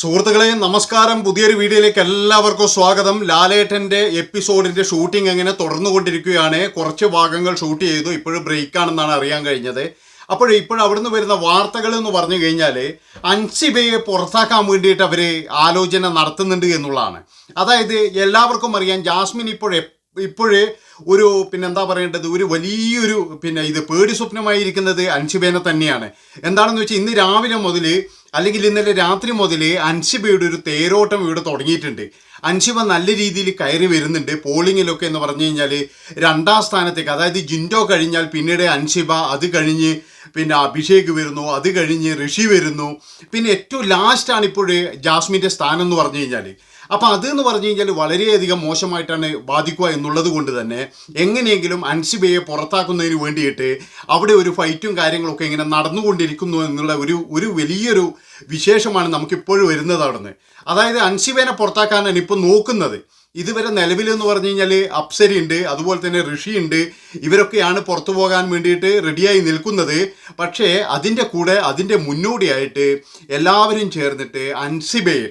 സുഹൃത്തുക്കളെ നമസ്കാരം. പുതിയൊരു വീഡിയോയിലേക്ക് എല്ലാവർക്കും സ്വാഗതം. ലാലേട്ടന്റെ എപ്പിസോഡിന്റെ ഷൂട്ടിംഗ് എങ്ങനെ തുടർന്നുകൊണ്ടിരിക്കുകയാണ്. കുറച്ച് ഭാഗങ്ങൾ ഷൂട്ട് ചെയ്തു. ഇപ്പോഴും ബ്രേക്ക് ആണെന്നാണ് അറിയാൻ കഴിഞ്ഞത്. അപ്പോൾ ഇപ്പോൾ അവിടുന്ന് വരുന്ന വാർത്തകൾ എന്ന് പറഞ്ഞു കഴിഞ്ഞാൽ അൻസിബയെ പുറത്താക്കാൻ വേണ്ടിയിട്ട് അവർ ആലോചന നടത്തുന്നുണ്ട് എന്നുള്ളതാണ്. അതായത് എല്ലാവർക്കും അറിയാം ജാസ്മിൻ ഇപ്പോൾ ഇപ്പോഴേ ഒരു പിന്നെ എന്താ പറയേണ്ടത്? ഒരു വലിയൊരു പിന്നെ ഇത് പേടി സ്വപ്നമായിരിക്കുന്നത് അൻഷിബേനെ തന്നെയാണ്. എന്താണെന്ന് വെച്ചാൽ ഇന്ന് രാവിലെ മുതൽ അല്ലെങ്കിൽ ഇന്നലെ രാത്രി മുതൽ അൻഷിബയുടെ ഒരു തേരോട്ടം ഇവിടെ തുടങ്ങിയിട്ടുണ്ട്. അൻഷിബ നല്ല രീതിയിൽ കയറി വരുന്നുണ്ട്. പോളിങ്ങിലൊക്കെ എന്ന് പറഞ്ഞു കഴിഞ്ഞാൽ രണ്ടാം സ്ഥാനത്തേക്ക് അതായത് ജിൻഡോ കഴിഞ്ഞാൽ പിന്നീട് അൻഷിബ അത് കഴിഞ്ഞ് പിന്നെ അഭിഷേക് വരുന്നു അത് കഴിഞ്ഞ് ഋഷി വരുന്നു. പിന്നെ ഏറ്റവും ലാസ്റ്റാണ് ഇപ്പോൾ ജാസ്മിന്റെ സ്ഥാനം എന്ന് പറഞ്ഞു കഴിഞ്ഞാൽ അപ്പോൾ അത് എന്ന് പറഞ്ഞു കഴിഞ്ഞാൽ വളരെയധികം മോശമായിട്ടാണ് ബാധിക്കുക എന്നുള്ളത് കൊണ്ട് തന്നെ എങ്ങനെയെങ്കിലും അൻസിബയെ പുറത്താക്കുന്നതിന് വേണ്ടിയിട്ട് അവിടെ ഒരു ഫൈറ്റും കാര്യങ്ങളൊക്കെ ഇങ്ങനെ നടന്നുകൊണ്ടിരിക്കുന്നു എന്നുള്ള ഒരു ഒരു വലിയൊരു വിശേഷമാണ് നമുക്കിപ്പോഴും വരുന്നത് അവിടുന്ന്. അതായത് അൻസിബേനെ പുറത്താക്കാനാണ് ഇപ്പോൾ നോക്കുന്നത്. ഇതുവരെ നിലവിലെന്ന് പറഞ്ഞു കഴിഞ്ഞാൽ അപ്സരി ഉണ്ട് അതുപോലെ തന്നെ ഋഷി ഉണ്ട്. ഇവരൊക്കെയാണ് പുറത്തു പോകാൻ വേണ്ടിയിട്ട് റെഡിയായി നിൽക്കുന്നത്. പക്ഷേ അതിന്റെ കൂടെ അതിന്റെ മുന്നോടിയായിട്ട് എല്ലാവരും ചേർന്നിട്ട് അൻസിബയെ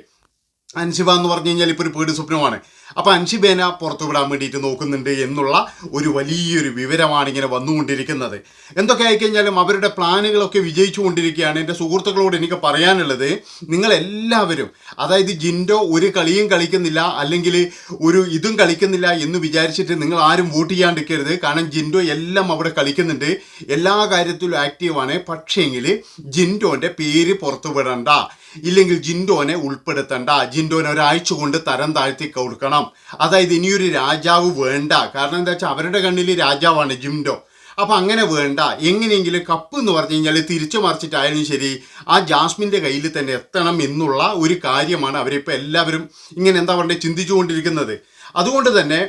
അൻസിബ എന്ന് പറഞ്ഞു കഴിഞ്ഞാൽ ഇപ്പോൾ ഒരു പേടി സ്വപ്നമാണ് അപ്പോൾ അൻഷിബേന പുറത്തു വിടാൻ വേണ്ടിയിട്ട് നോക്കുന്നുണ്ട് എന്നുള്ള ഒരു വലിയൊരു വിവരമാണ് ഇങ്ങനെ വന്നുകൊണ്ടിരിക്കുന്നത്. എന്തൊക്കെ ആയിക്കഴിഞ്ഞാലും അവരുടെ പ്ലാനുകളൊക്കെ വിജയിച്ചു കൊണ്ടിരിക്കുകയാണ് എന്റെ സുഹൃത്തുക്കളോട് എനിക്ക് പറയാനുള്ളത് നിങ്ങളെല്ലാവരും അതായത് ജിൻഡോ ഒരു കളിയും കളിക്കുന്നില്ല അല്ലെങ്കിൽ ഒരു ഇതും കളിക്കുന്നില്ല എന്ന് വിചാരിച്ചിട്ട് നിങ്ങൾ ആരും വോട്ട് ചെയ്യാണ്ടിരിക്കരുത്. കാരണം ജിൻഡോ എല്ലാം അവിടെ കളിക്കുന്നുണ്ട്. എല്ലാ കാര്യത്തിലും ആക്റ്റീവാണ്. പക്ഷേങ്കിൽ ജിൻഡോന്റെ പേര് പുറത്തു വിടണ്ട. ഇല്ലെങ്കിൽ ജിൻഡോനെ ഉൾപ്പെടുത്തണ്ട. ജിൻഡോനെ ഒരാഴ്ച കൊണ്ട് തരം താഴ്ത്തി കൊടുക്കണം. അതായത് ഇനിയൊരു രാജാവ് വേണ്ട. കാരണം എന്താ വെച്ചാൽ അവരുടെ കണ്ണിൽ രാജാവാണ് ജിംഡോ. അപ്പം അങ്ങനെ വേണ്ട. എങ്ങനെയെങ്കിലും കപ്പ് എന്ന് പറഞ്ഞു കഴിഞ്ഞാൽ തിരിച്ചു മറിച്ചിട്ടായാലും ശരി ആ ജാസ്മിന്റെ കയ്യിൽ തന്നെ എത്തണം എന്നുള്ള ഒരു കാര്യമാണ് അവരിപ്പോൾ എല്ലാവരും ഇങ്ങനെ എന്താ പറയുക ചിന്തിച്ചുകൊണ്ടിരിക്കുന്നത്. അതുകൊണ്ട് തന്നെ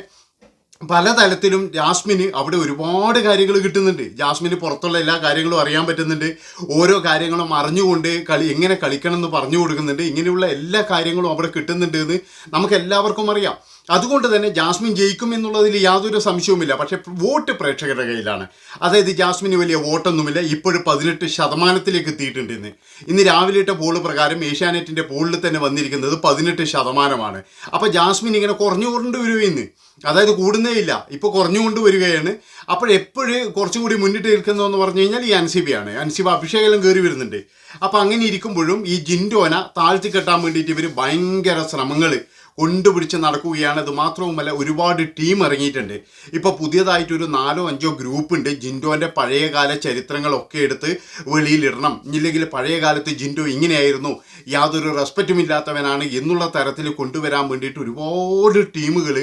പലതലത്തിലും ജാസ്മിന് അവിടെ ഒരുപാട് കാര്യങ്ങൾ കിട്ടുന്നുണ്ട്. ജാസ്മിന് പുറത്തുള്ള എല്ലാ കാര്യങ്ങളും അറിയാൻ പറ്റുന്നുണ്ട്. ഓരോ കാര്യങ്ങളും അറിഞ്ഞുകൊണ്ട് കളി എങ്ങനെ കളിക്കണം എന്ന് പറഞ്ഞു കൊടുക്കുന്നുണ്ട്. ഇങ്ങനെയുള്ള എല്ലാ കാര്യങ്ങളും അവിടെ കിട്ടുന്നുണ്ട് എന്ന് നമുക്ക് എല്ലാവർക്കും അറിയാം. അതുകൊണ്ട് തന്നെ ജാസ്മിൻ ജയിക്കും എന്നുള്ളതിൽ യാതൊരു സംശയവുമില്ല. പക്ഷേ വോട്ട് പ്രേക്ഷകരുടെ കയ്യിലാണ്. അതായത് ജാസ്മിന് വലിയ വോട്ടൊന്നുമില്ല. ഇപ്പോഴും പതിനെട്ട് ശതമാനത്തിലേക്ക് എത്തിയിട്ടുണ്ട് ഇന്ന് ഇന്ന് രാവിലെ ഇട്ട പോൾ പ്രകാരം ഏഷ്യാനെറ്റിന്റെ പോളിൽ തന്നെ വന്നിരിക്കുന്നത് പതിനെട്ട് ശതമാനമാണ്. അപ്പോൾ ജാസ്മിൻ ഇങ്ങനെ കുറഞ്ഞു കൊണ്ടുവരും ഇന്ന്? അതായത് കൂടുന്നേ ഇല്ല. ഇപ്പോൾ കുറഞ്ഞുകൊണ്ട് വരികയാണ്. അപ്പോഴെപ്പോഴും കുറച്ചും കൂടി മുന്നിട്ട് നിൽക്കുന്നതെന്ന് പറഞ്ഞു കഴിഞ്ഞാൽ ഈ അൻസിബയാണ് അൻസിബ അഭിഷേകം കയറി വരുന്നുണ്ട്. അപ്പോൾ അങ്ങനെ ഇരിക്കുമ്പോഴും ഈ ജിൻഡോന താഴ്ത്തി കെട്ടാൻ വേണ്ടിയിട്ട് ഇവർ ഭയങ്കര ശ്രമങ്ങൾ കൊണ്ടുപിടിച്ച് നടക്കുകയാണ്. അത് മാത്രവുമല്ല ഒരുപാട് ടീം ഇറങ്ങിയിട്ടുണ്ട്. ഇപ്പോൾ പുതിയതായിട്ട് ഒരു നാലോ അഞ്ചോ ഗ്രൂപ്പ് ഉണ്ട്. ജിൻഡോന്റെ പഴയകാല ചരിത്രങ്ങളൊക്കെ എടുത്ത് വെളിയിലിടണം. ഇല്ലെങ്കിൽ പഴയ കാലത്ത് ജിൻഡോ ഇങ്ങനെയായിരുന്നു. യാതൊരു റെസ്പെക്റ്റും ഇല്ലാത്തവനാണ് എന്നുള്ള തരത്തിൽ കൊണ്ടുവരാൻ വേണ്ടിയിട്ട് ഒരുപാട് ടീമുകൾ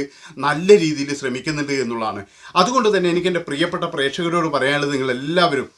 നല്ല രീതിയിൽ ശ്രമിക്കുന്നുണ്ട് എന്നുള്ളതാണ്. അതുകൊണ്ട് തന്നെ എനിക്ക് എന്റെ പ്രിയപ്പെട്ട പ്രേക്ഷകരോട് പറയാനുള്ളത് നിങ്ങൾ എല്ലാവരും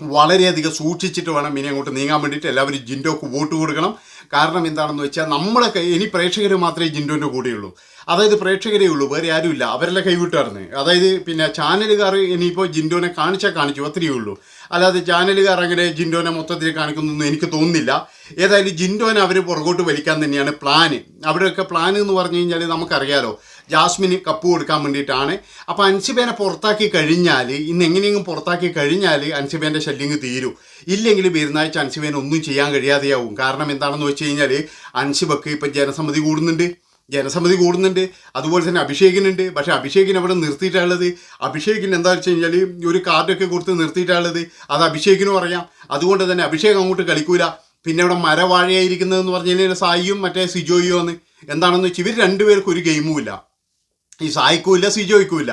വളരെയധികം സൂക്ഷിച്ചിട്ട് വേണം ഇനി അങ്ങോട്ട് നീങ്ങാൻ വേണ്ടിയിട്ട് എല്ലാവരും ജിൻഡോക്ക് വോട്ട് കൊടുക്കണം. കാരണം എന്താണെന്ന് വെച്ചാൽ നമ്മളൊക്കെ ഇനി പ്രേക്ഷകർ മാത്രമേ ജിൻഡോന്റെ കൂടെയുള്ളൂ. അതായത് പ്രേക്ഷകരേ ഉള്ളൂ വേറെ ആരുമില്ല. അവരെല്ലാം കൈവിട്ടായിരുന്നു. അതായത് പിന്നെ ചാനലുകാർ ഇനിയിപ്പോൾ ജിൻഡോനെ കാണിച്ചാൽ കാണിച്ചു അത്രയേ ഉള്ളൂ. അല്ലാതെ ചാനലുകാർ അങ്ങനെ ജിൻഡോനെ മൊത്തത്തിൽ കാണിക്കുന്നൊന്നും എനിക്ക് തോന്നുന്നില്ല. ഏതായാലും ജിൻഡോനെ അവർ പുറകോട്ട് വലിക്കാൻ തന്നെയാണ് പ്ലാന്. അവരുടെയൊക്കെ പ്ലാൻ എന്ന് പറഞ്ഞു കഴിഞ്ഞാൽ നമുക്കറിയാലോ ജാസ്മിന് കപ്പ് കൊടുക്കാൻ വേണ്ടിയിട്ടാണ്. അപ്പോൾ അൻസിബേനെ പുറത്താക്കി കഴിഞ്ഞാൽ ഇന്ന് എങ്ങനെയെങ്കിലും പുറത്താക്കി കഴിഞ്ഞാൽ അൻസിബേന്റെ ശല്യങ്ങ് തീരും. ഇല്ലെങ്കിൽ പെരുന്നാഴ്ച അൻസിബേനെ ഒന്നും ചെയ്യാൻ കഴിയാതെയാവും. കാരണം എന്താണെന്ന് വെച്ച് കഴിഞ്ഞാൽ അൻസിബക്ക് ഇപ്പം ജനസമ്മതി കൂടുന്നുണ്ട്. ജനസമ്മതി കൂടുന്നുണ്ട്. അതുപോലെ തന്നെ അഭിഷേകിനുണ്ട്. പക്ഷേ അഭിഷേകിന് അവിടെ നിർത്തിയിട്ടുള്ളത് അഭിഷേകിന് എന്താ വെച്ച് കഴിഞ്ഞാൽ ഒരു കാർഡൊക്കെ കൊടുത്ത് നിർത്തിയിട്ടുള്ളത് അത് അഭിഷേകിനും അറിയാം. അതുകൊണ്ട് തന്നെ അഭിഷേക് അങ്ങോട്ട് കളിക്കൂല. പിന്നെ ഇവിടെ മരവാഴയായിരിക്കുന്നതെന്ന് പറഞ്ഞു കഴിഞ്ഞാൽ സായിയും മറ്റേ സിജോയും ആണ്. എന്താണെന്ന് വെച്ചാൽ ഇവർ രണ്ടുപേർക്കും ഒരു ഗെയിമും ഇല്ല. ഈ സായിക്കൂല സി ചോദിക്കൂല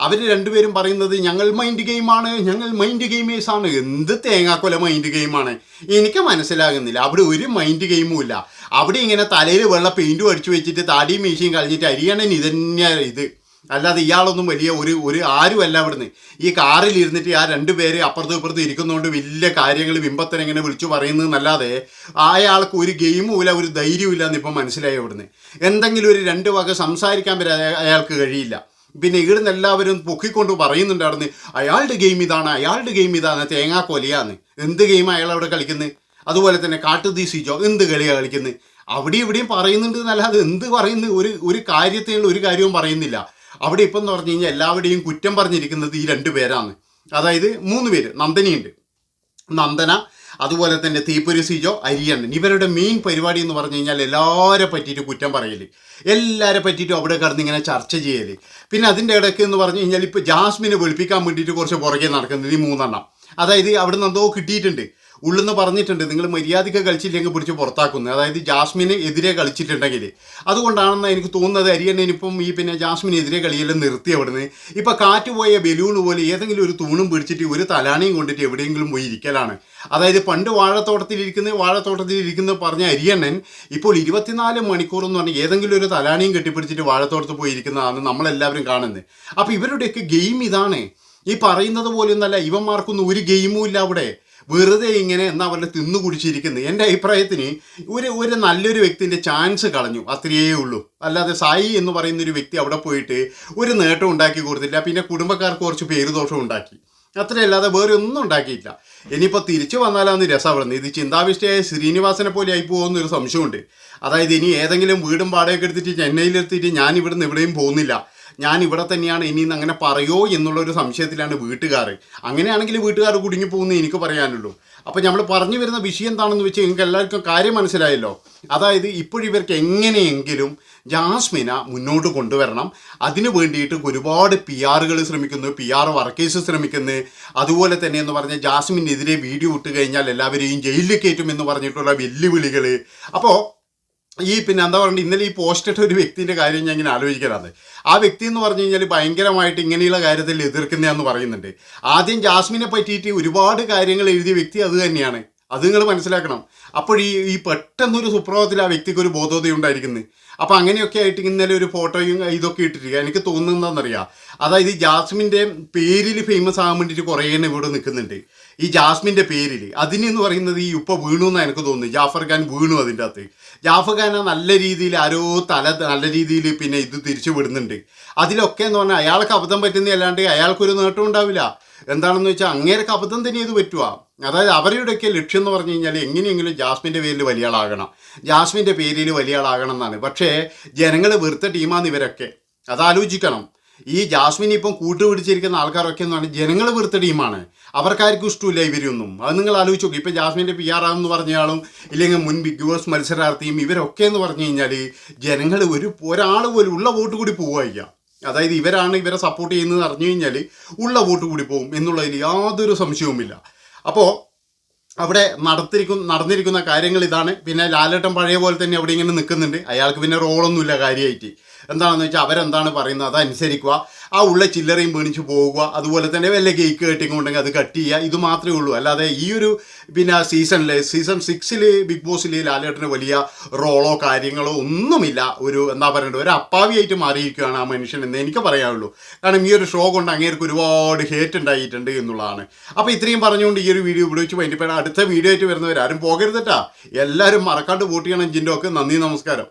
അവർ രണ്ടുപേരും പറയുന്നത് ഞങ്ങൾ മൈൻഡ് ഗെയിമാണ് ഞങ്ങൾ മൈൻഡ് ഗെയിമേഴ്സ് ആണ്. എന്ത് തേങ്ങാക്കൊല മൈൻഡ് ഗെയിമാണ് എനിക്ക് മനസ്സിലാകുന്നില്ല. അവിടെ ഒരു മൈൻഡ് ഗെയിമും ഇല്ല. അവിടെ ഇങ്ങനെ തലയിൽ വെള്ള പെയിന്റും അടിച്ചു വെച്ചിട്ട് താടിയും മീശയും കളഞ്ഞിട്ട് അരിയണൻ ഇതന്നെയാണ് ഇത്. അല്ലാതെ ഇയാളൊന്നും വലിയ ഒരു ഒരു ആരുമല്ല അവിടുന്ന്. ഈ കാറിൽ ഇരുന്നിട്ട് ആ രണ്ട് പേര് അപ്പുറത്തും ഇപ്പുറത്തും ഇരിക്കുന്നതുകൊണ്ട് വലിയ കാര്യങ്ങൾ ബിംബത്തിനെ വിളിച്ചു പറയുന്നതെന്നല്ലാതെ അയാൾക്ക് ഒരു ഗെയിമും ഇല്ല ഒരു ധൈര്യവും ഇല്ല എന്നിപ്പം മനസ്സിലായി അവിടുന്ന്. എന്തെങ്കിലും ഒരു രണ്ട് വക സംസാരിക്കാൻ വരെ അയാൾക്ക് കഴിയില്ല. പിന്നെ ഇവിടുന്ന് എല്ലാവരും പൊക്കിക്കൊണ്ട് പറയുന്നുണ്ടായിരുന്നു അയാളുടെ ഗെയിം ഇതാണ് അയാളുടെ ഗെയിം ഇതാണ് തേങ്ങാക്കൊലയാന്ന് എന്ത് ഗെയിമാണ് അയാൾ അവിടെ കളിക്കുന്നത് അതുപോലെ തന്നെ കാട്ടുതീ സിജോ എന്ത് കളിയാണ് കളിക്കുന്നത് അവിടെ ഇവിടെയും പറയുന്നുണ്ട് എന്നല്ലാതെ എന്ത് പറയുന്നു? ഒരു ഒരു കാര്യത്തിനുള്ള ഒരു കാര്യവും പറയുന്നില്ല. അവിടെ ഇപ്പം എന്ന് പറഞ്ഞു കഴിഞ്ഞാൽ എല്ലാവരുടെയും കുറ്റം പറഞ്ഞിരിക്കുന്നത് ഈ രണ്ട് പേരാണ്. അതായത് മൂന്ന് പേര് നന്ദനിയുണ്ട്. നന്ദന അതുപോലെ തന്നെ തീപ്പൊരി സിജോ അരിയണ്ണൻ. ഇവരുടെ മെയിൻ പരിപാടി എന്ന് പറഞ്ഞു കഴിഞ്ഞാൽ എല്ലാവരെ പറ്റിയിട്ട് കുറ്റം പറയൽ എല്ലാവരെ പറ്റിയിട്ടും അവിടെ കിടന്ന് ഇങ്ങനെ ചർച്ച ചെയ്യൽ പിന്നെ അതിന്റെ ഇടയ്ക്ക് എന്ന് പറഞ്ഞു കഴിഞ്ഞാൽ ഇപ്പോൾ ജാസ്മിനെ വെളുപ്പിക്കാൻ വേണ്ടിയിട്ട് കുറച്ച് പുറകെ നടക്കുന്നത് ഈ മൂന്നെണ്ണം. അതായത് അവിടെ നിന്ന് എന്തോ കിട്ടിയിട്ടുണ്ട്. ഉള്ളെന്ന് പറഞ്ഞിട്ടുണ്ട് നിങ്ങൾ മര്യാദയ്ക്ക് കളിച്ചില്ലെങ്കിൽ പിടിച്ച് പുറത്താക്കുന്നത് അതായത് ജാസ്മിന് എതിരെ കളിച്ചിട്ടുണ്ടെങ്കിൽ. അതുകൊണ്ടാണെന്ന് എനിക്ക് തോന്നുന്നത്. അരിയണ്ണൻ ഇപ്പം ഈ പിന്നെ ജാസ്മിന് എതിരെ കളിയെല്ലാം നിർത്തി അവിടുന്ന്. ഇപ്പം കാറ്റ് പോയ ബലൂൺ പോലെ ഏതെങ്കിലും ഒരു തൂണും പിടിച്ചിട്ട് ഒരു തലാണിയും കൊണ്ടിട്ട് എവിടെയെങ്കിലും പോയി ഇരിക്കലാണ്. അതായത് പണ്ട് വാഴത്തോട്ടത്തിലിരിക്കുന്ന വാഴത്തോട്ടത്തിലിരിക്കുന്ന പറഞ്ഞ അരിയണ്ണൻ ഇപ്പോൾ ഇരുപത്തിനാല് മണിക്കൂർ എന്ന് പറഞ്ഞാൽ ഏതെങ്കിലും ഒരു തലാണിയും കെട്ടിപ്പിടിച്ചിട്ട് വാഴത്തോട്ടത്ത് പോയി ഇരിക്കുന്നതാണ് നമ്മളെല്ലാവരും കാണുന്നത്. അപ്പോൾ ഇവരുടെയൊക്കെ ഗെയിം ഇതാണ്. ഈ പറയുന്നത് പോലെയൊന്നല്ല ഇവന്മാർക്കൊന്നും ഒരു ഗെയിമും ഇല്ല അവിടെ. വെറുതെ ഇങ്ങനെ എന്നാ അവരുടെ തിന്നു കുടിച്ചിരിക്കുന്നത് എന്റെ അഭിപ്രായത്തിന് ഒരു ഒരു നല്ലൊരു വ്യക്തിന്റെ ചാൻസ് കളഞ്ഞു. അത്രയേ ഉള്ളൂ. അല്ലാതെ സായി എന്ന് പറയുന്ന ഒരു വ്യക്തി അവിടെ പോയിട്ട് ഒരു നേട്ടം ഉണ്ടാക്കി കൊടുത്തില്ല. പിന്നെ കുടുംബക്കാർക്ക് കുറച്ച് പേരുദോഷം ഉണ്ടാക്കി. അത്രയല്ലാതെ വേറെ ഒന്നും ഉണ്ടാക്കിയില്ല. ഇനിയിപ്പോൾ തിരിച്ചു വന്നാലാന്ന് രസപ്പെടുന്നത് ഇത് ചിന്താവിഷ്ടയായ ശ്രീനിവാസനെ പോലെ ആയി പോകുന്ന ഒരു സംശയമുണ്ട്. അതായത് ഇനി ഏതെങ്കിലും വീടും പാടയൊക്കെ എടുത്തിട്ട് ചെന്നൈയിലെത്തിയിട്ട് ഞാൻ ഇവിടുന്ന് എവിടെയും പോകുന്നില്ല. ഞാൻ ഇവിടെ തന്നെയാണ് ഇനി അങ്ങനെ പറയോ എന്നുള്ള ഒരു സംശയത്തിലാണ് വീട്ടുകാർ അങ്ങനെയാണെങ്കിൽ വീട്ടുകാർ കുടുങ്ങി പോകുന്നത് എനിക്ക് പറയാനുള്ളൂ. അപ്പോൾ നമ്മൾ പറഞ്ഞു വരുന്ന വിഷയം എന്താണെന്ന് വെച്ചാൽ നിങ്ങൾക്ക് എല്ലാവർക്കും കാര്യം മനസ്സിലായല്ലോ. അതായത് ഇപ്പോഴിവർക്ക് എങ്ങനെയെങ്കിലും ജാസ്മിന മുന്നോട്ട് കൊണ്ടുവരണം. അതിന് വേണ്ടിയിട്ട് ഒരുപാട് പി ആറുകൾ ശ്രമിക്കുന്നു പി ആർ വർക്കേഴ്സ് ശ്രമിക്കുന്നു. അതുപോലെ തന്നെ എന്ന് പറഞ്ഞാൽ ജാസ്മിനെതിരെ വീഡിയോ ഇട്ട് കഴിഞ്ഞാൽ എല്ലാവരെയും ജയിലിൽ കയറ്റും എന്ന് പറഞ്ഞിട്ടുള്ള വെല്ലുവിളികൾ അപ്പോൾ ഈ പിന്നെ എന്താ പറയുക ഇന്നലെ ഈ പോസ്റ്റ് ഇട്ട ഒരു വ്യക്തിന്റെ കാര്യം ഞാൻ ഇങ്ങനെ ആലോചിക്കലാണ്. ആ വ്യക്തി എന്ന് പറഞ്ഞു കഴിഞ്ഞാൽ ഭയങ്കരമായിട്ട് ഇങ്ങനെയുള്ള കാര്യത്തിൽ എതിർക്കുന്നതെന്ന് പറയുന്നുണ്ട്. ആദ്യം ജാസ്മിനെ പറ്റിയിട്ട് ഒരുപാട് കാര്യങ്ങൾ എഴുതിയ വ്യക്തി അത് തന്നെയാണ്. അത് നിങ്ങൾ മനസ്സിലാക്കണം. അപ്പോൾ ഈ ഈ പെട്ടെന്നൊരു സുപ്രഭാതത്തിൽ ആ വ്യക്തിക്ക് ഒരു ബോധോദയം ഉണ്ടായിരിക്കുന്നത് അപ്പോൾ അങ്ങനെയൊക്കെ ആയിട്ട് ഇന്നലെ ഒരു ഫോട്ടോയും ഇതൊക്കെ ഇട്ടിരിക്കുക. എനിക്ക് തോന്നുന്നതെന്നറിയാം അതായത് ജാസ്മിന്റെ പേരിൽ ഫേമസ് ആകാൻ വേണ്ടിയിട്ട് കുറേ എണ്ണം ഇവിടെ നിൽക്കുന്നുണ്ട്. ഈ ജാസ്മിന്റെ പേരിൽ അതിനെന്ന് പറയുന്നത് ഈ ഉപ്പ വീണു എന്നാണ് എനിക്ക് തോന്നുന്നു. ജാഫർ ഖാൻ വീണു അതിന്റെ അകത്ത്. ജാഫർ ഖാൻ നല്ല രീതിയിൽ ആരോ തല നല്ല രീതിയിൽ പിന്നെ ഇത് തിരിച്ചു വിടുന്നുണ്ട്. അതിലൊക്കെ എന്ന് പറഞ്ഞാൽ അയാൾക്ക് അബദ്ധം പറ്റുന്ന അല്ലാണ്ട് അയാൾക്കൊരു നേട്ടം ഉണ്ടാവില്ല. എന്താണെന്ന് വെച്ചാൽ അങ്ങേർക്ക് അബദ്ധം തന്നെ ഇത് പറ്റുക അതായത് അവരുടെയൊക്കെ ലക്ഷ്യം എന്ന് പറഞ്ഞു കഴിഞ്ഞാൽ എങ്ങനെയെങ്കിലും ജാസ്മിന്റെ പേരിൽ വലിയ ആളാകണം. ജാസ്മിന്റെ പേരിൽ വലിയ ആളാകണം എന്നാണ്. പക്ഷേ ജനങ്ങൾ വെറുത്ത ടീമാണ് ഇവരൊക്കെ. അത് ആലോചിക്കണം. ഈ ജാസ്മിൻ ഇപ്പം കൂട്ടുപിടിച്ചിരിക്കുന്ന ആൾക്കാരൊക്കെ എന്ന് പറഞ്ഞാൽ ജനങ്ങൾ വെറുത്ത ടീമാണ്. അവർക്കാർക്കും ഇഷ്ടമില്ല ഇവരൊന്നും അത് നിങ്ങൾ ആലോചിച്ച് നോക്കി. ഇപ്പം ജാസ്മിന്റെ പി ആർ ആണെന്ന് പറഞ്ഞയാളും ഇല്ലെങ്കിൽ മുൻ ബിഗ് ബോസ് മത്സരാർത്ഥിയും ഇവരൊക്കെ എന്ന് പറഞ്ഞു കഴിഞ്ഞാൽ ജനങ്ങൾ ഒരു ഒരാൾ പോലും ഉള്ള വോട്ട് കൂടി പോവുകയാ അതായത് ഇവരാണ് ഇവരെ സപ്പോർട്ട് ചെയ്യുന്നത് അറിഞ്ഞു കഴിഞ്ഞാൽ ഉള്ള വോട്ട് കൂടി പോകും എന്നുള്ളതിൽ യാതൊരു സംശയവുമില്ല. അപ്പോൾ അവിടെ നടത്തിരിക്കുന്ന നടന്നിരിക്കുന്ന കാര്യങ്ങൾ ഇതാണ്. പിന്നെ ലാലേട്ടൻ പഴയ പോലെ തന്നെ അവിടെ ഇങ്ങനെ നിൽക്കുന്നുണ്ട്. അയാൾക്ക് പിന്നെ റോളൊന്നുമില്ല കാര്യമായിട്ട്. എന്താണെന്ന് വെച്ചാൽ അവരെന്താണ് പറയുന്നത്? അതനുസരിക്കുക. ആ ഉള്ള ചില്ലറയും മേടിച്ച് പോകുക. അതുപോലെ തന്നെ വല്ല കേക്ക് കട്ടിങ് ഉണ്ടെങ്കിൽ അത് കട്ട് ചെയ്യുക. ഇത് മാത്രമേ ഉള്ളൂ. അല്ലാതെ ഈ ഒരു പിന്നെ സീസണിൽ സീസൺ സിക്സിൽ ബിഗ് ബോസിൽ ലാലേട്ടന് വലിയ റോളോ കാര്യങ്ങളോ ഒന്നുമില്ല. ഒരു എന്താ പറയേണ്ടത് ഒരു അപ്പാവിയായിട്ട് മാറിയിരിക്കുകയാണ് ആ മനുഷ്യൻ എന്ന് എനിക്ക് പറയാനുള്ളൂ. കാരണം ഈ ഒരു ഷോ കൊണ്ട് അങ്ങേർക്ക് ഒരുപാട് ഹേറ്റ് ഉണ്ടായിട്ടുണ്ട് എന്നുള്ളതാണ്. അപ്പോൾ ഇത്രയും പറഞ്ഞുകൊണ്ട് ഈ ഒരു വീഡിയോ ഇവിടെ വെച്ച് വേണ്ടിപ്പോഴാണ് അടുത്ത വീഡിയോ ആയിട്ട് വരുന്നവരാരും പോകരുതട്ടാ എല്ലാവരും മറക്കാണ്ട് വോട്ട് ചെയ്യണം. ജിന്റെ ഒക്കെ നന്ദി നമസ്കാരം.